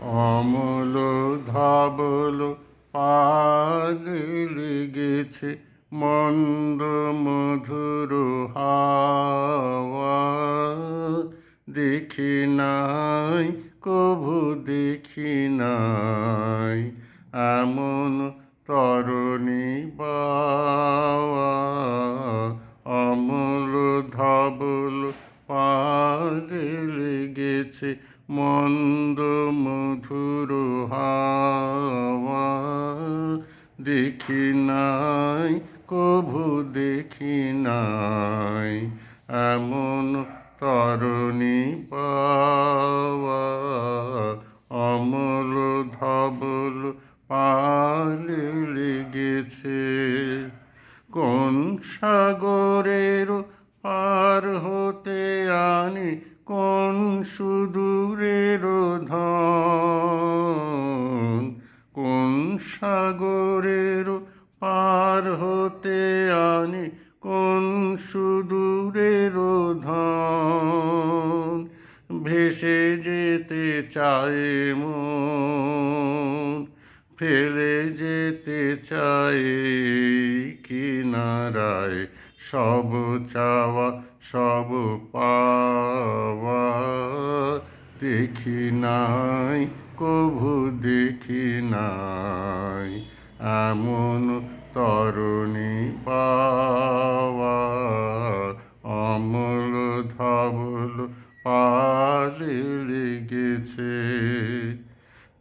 অমল ধবল পাল লেগেছে মন্দ মধুর হাওয়া। দেখি নাই, কভু দেখি নাই, এমন তরণী বাওয়া অমল ধবল পালে লেগেছে মন্দ মধুর হাওয়া। দেখি নাই, কভু দেখি নাই, এমন তরণী পাওয়া। অমল ধবল পালে লেগেছে। কোন সাগরের পার হতে আনি কোন সুদূরের ধন? কোন সাগরের পার হতে আনি কোন সুদূরের ধন? ভেসে যেতে চায় মন। ফেলে যেতে চাই কিনারায়। সব চাওয়া, সব পাওয়া দেখি নাই, কভু দেখি নাই। এমন তরুণী পাওয়া অমল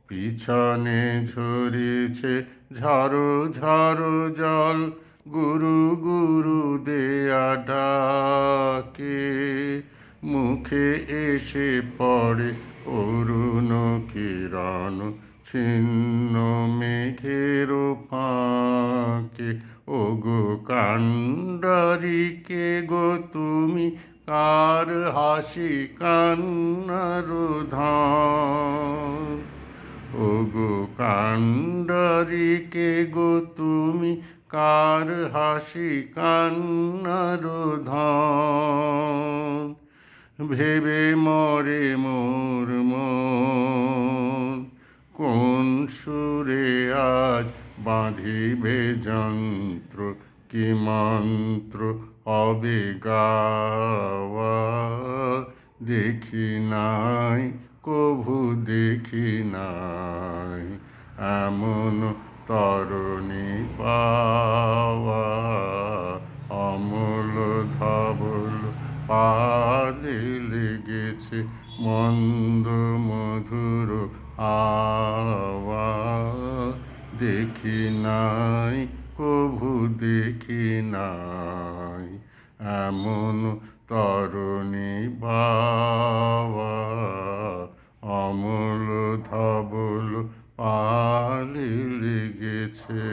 পিছনে ঝরেছে ঝাড়ো ঝাড়ো জল, গুরু গুরু দেয়া ডাকে। মুখে এসে পড়ে অরুণ কিরণ, ছিন্ন মেঘের ফাঁকে। ও গো কাণ্ডারিকে গো তুমি, কার হাসি কান্নার ধান ওগো কাণ্ডারিকে গো তুমি কার হাসি কান্নার ধন? ভেবে মরে মোর কোন সুরে আজ বাঁধিবে যন্ত্র? কি মন্ত্র হবে গাওয়া? দেখি নাই কভু দেখি নাই, এমন তরণী পাওয়া অমল ধবল। পালে লেগেছে মন্দ মধুর আওয়া দেখি নাই, কভু দেখি নাই, এমন তরণী বাওয়া অমল ধবল পালিল লেগেছে